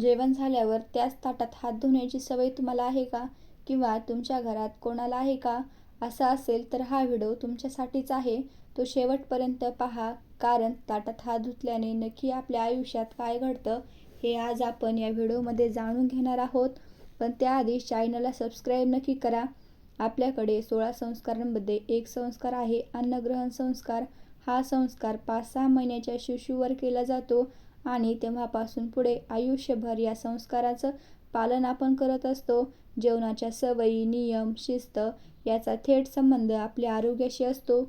जेवण झाल्यावर त्याच ताटात हात धुण्याची सवय तुम्हाला आहे का? किंवा तुमच्या घरात कोणाला आहे का? असा असेल तर हा व्हिडिओ तुमच्यासाठीच आहे. तो शेवटपर्यंत पहा कारण ताटात हात धुतल्याने नक्की आपल्या आयुष्यात काय घडतं हे आज आपण या व्हिडिओमध्ये जाणून घेणार आहोत. पण त्याआधी चॅनलला सबस्क्राईब नक्की करा. आपल्याकडे सोळा संस्कारांमध्ये एक संस्कार आहे अन्नग्रहण संस्कार. हा संस्कार पाच सहा महिन्याच्या शिशूवर केला जातो. आणि तेव्हापासून पुढे आयुष्यभर या संस्काराचं पालन आपण करत असतो. जेवणाच्या सवयी नियम शिस्त याचा थेट संबंध आपल्या आरोग्याशी असतो.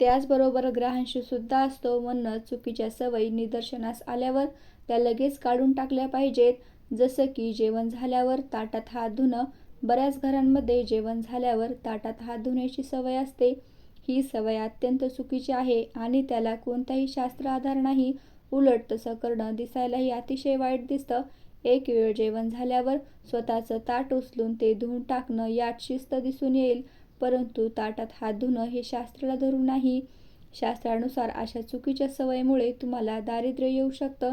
त्याचबरोबर ग्रहांशी सुद्धा असतो. म्हणूनच चुकीच्या सवयी निदर्शनास आल्यावर त्या लगेच काढून टाकल्या पाहिजेत. जसं की जेवण झाल्यावर ताटात हात धुणं. बऱ्याच घरांमध्ये जेवण झाल्यावर ताटात हात धुण्याची सवय असते. ही सवय अत्यंत चुकीची आहे आणि त्याला कोणताही शास्त्र आधार नाही. उलट तसं करणं दिसायलाही अतिशय वाईट दिसतं. एक वेळ जेवण झाल्यावर स्वतःचं ताट उचलून ते धुवून टाकणं यात शिस्त दिसून येईल. परंतु ताटात हात धुणं हे शास्त्राला धरून नाही. शास्त्रानुसार अशा चुकीच्या सवयीमुळे तुम्हाला दारिद्र्य येऊ शकतं.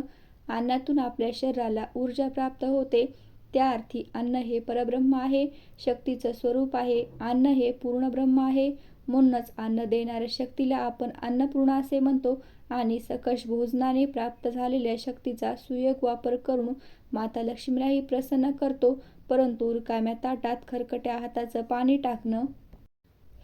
अन्नातून आपल्या शरीराला ऊर्जा प्राप्त होते. त्या अर्थी अन्न हे परब्रह्म आहे. शक्तीचं स्वरूप आहे. अन्न हे पूर्ण ब्रह्म आहे. म्हणूनच अन्न देणाऱ्या शक्तीला आपण अन्नपूर्णा असे म्हणतो आणि सकश भोजनाने प्राप्त झालेल्या शक्तीचा सुयोग वापर करून माता लक्ष्मीलाही प्रसन्न करतो परंतु रिकाम्या ताटात खरकट्या हाताचं पाणी टाकणं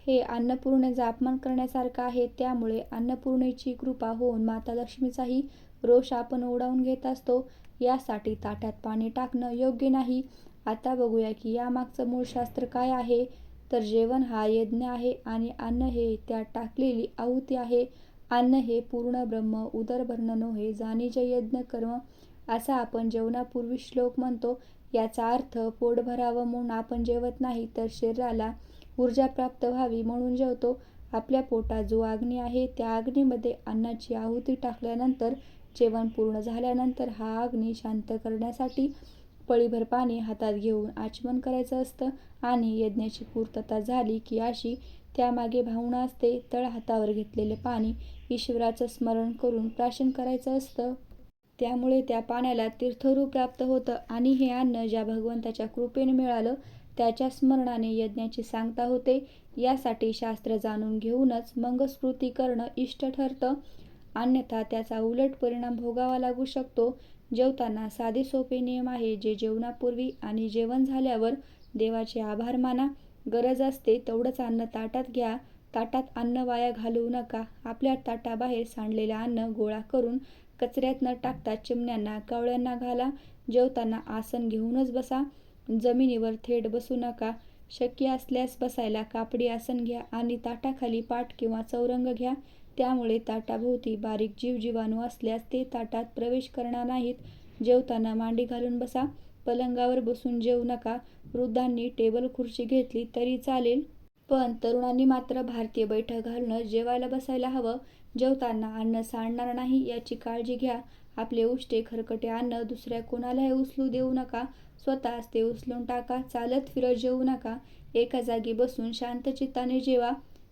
हे अन्नपूर्णेचा अपमान करण्यासारखं आहे. त्यामुळे अन्नपूर्णेची कृपा होऊन माता लक्ष्मीचाही रोष आपण ओढावून घेत असतो. यासाठी ताट्यात पाणी टाकणं योग्य नाही. आता बघूया की यामागचं मूळ शास्त्र काय आहे? तर जेवण हा यज्ञ आहे आणि अन्न हे त्यात टाकलेली आहुती आहे. अन्न हे पूर्ण ब्रह्म उदर नोहे नव्हे यज्ञ कर्म असा आपण जेवणापूर्वी श्लोक म्हणतो. याचा अर्थ पोट भरावं म्हणून आपण जेवत नाही तर शरीराला ऊर्जा प्राप्त व्हावी म्हणून जेवतो. आपल्या पोटात जो अग्नी आहे त्या अग्नीमध्ये अन्नाची आहुती टाकल्यानंतर जेवण पूर्ण झाल्यानंतर हा अग्नी शांत करण्यासाठी पळीभर पाणी हातात घेऊन आचमन करायचं असतं आणि यज्ञाची पूर्तता झाली की अशी त्यामागे भावना असते तळ हातावर घेतलेले पाणी ईश्वराचं स्मरण करून प्राशन करायचं असतं. त्यामुळे त्या पाण्याला तीर्थरूप प्राप्त होतं आणि हे अन्न ज्या भगवंताच्या कृपेने मिळालं त्याच्या स्मरणाने यज्ञाची सांगता होते. यासाठी शास्त्र जाणून घेऊनच मंगस्मृती करणं इष्ट ठरतं. अन्यथा त्याचा उलट परिणाम भोगावा लागू शकतो. जेवताना साधे सोपे नियम आहे जे जेवणापूर्वी आणि जेवण झाल्यावर देवाचे आभार माना. गरज असते तेवढंच अन्न ताटात घ्या. ताटात अन्न वाया घालवू नका. आपल्या ताटाबाहेर सांडलेलं अन्न गोळा करून कचऱ्यात न टाकता चिमण्यांना कावळ्यांना घाला. जेवताना आसन घेऊनच बसा. जमिनीवर थेट बसू नका. शक्य असल्यास बसायला कापडी आसन घ्या आणि ताटाखाली पाठ किंवा चौरंग घ्या. त्यामुळे ताटाभोवती बारीक जीवजीवाणू असल्यास ते ताटात प्रवेश करणार नाहीत. जेवताना मांडी घालून बसा. पलंगावर बसून जेवू नका. वृद्धांनी टेबल खुर्ची घेतली तरी चालेल. पण तरुणांनी मात्र भारतीय बैठक घालणं जेवायला बसायला हवं. जेवताना अन्न सांडणार नाही याची काळजी घ्या. आपले उष्टे खरकटे अन्न दुसऱ्या कोणालाही उचलू देऊ नका. स्वतःच ते उचलून टाका चालत फिरत जेवू नका. एका जागी बसून शांत चित्ताने जेवा.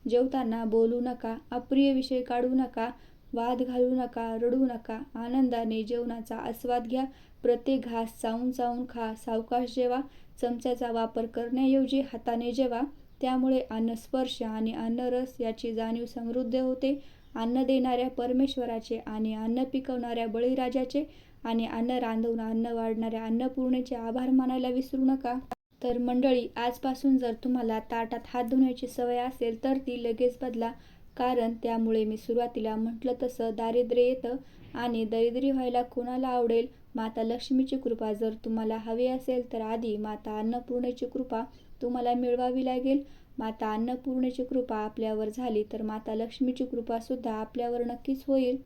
जेवताना बोलू नका अप्रिय विषय काढू नका. वाद घालू नका रडू नका. आनंदाने जेवणाचा आस्वाद घ्या. प्रत्येक घास चावून चावून खा सावकाश जेवा. चमच्याचा वापर करण्याऐवजी हाताने जेवा. त्यामुळे अन्नस्पर्श आणि अन्नरस याची जाणीव समृद्ध होते. अन्न देणाऱ्या परमेश्वराचे आणि अन्न पिकवणाऱ्या बळीराजाचे आणि अन्न रांधून अन्न वाढणाऱ्या अन्नपूर्णेचे आभार मानायला विसरू नका. तर मंडळी आजपासून जर तुम्हाला ताटात हात धुण्याची सवय असेल तर ती लगेच बदला कारण त्यामुळे मी सुरुवातीला म्हटलं तसं दारिद्र्य येतं आणि दरिद्री व्हायला कोणाला आवडेल? माता लक्ष्मीची कृपा जर तुम्हाला हवी असेल तर आधी माता अन्नपूर्णेची कृपा तुम्हाला मिळवावी लागेल. माता अन्नपूर्णेची कृपा आपल्यावर झाली तर माता लक्ष्मीची कृपासुद्धा आपल्यावर नक्कीच होईल.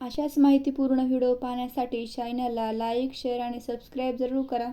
अशाच माहितीपूर्ण व्हिडिओ पाहण्यासाठी चॅनलला लाईक शेअर आणि सबस्क्राईब जरूर करा.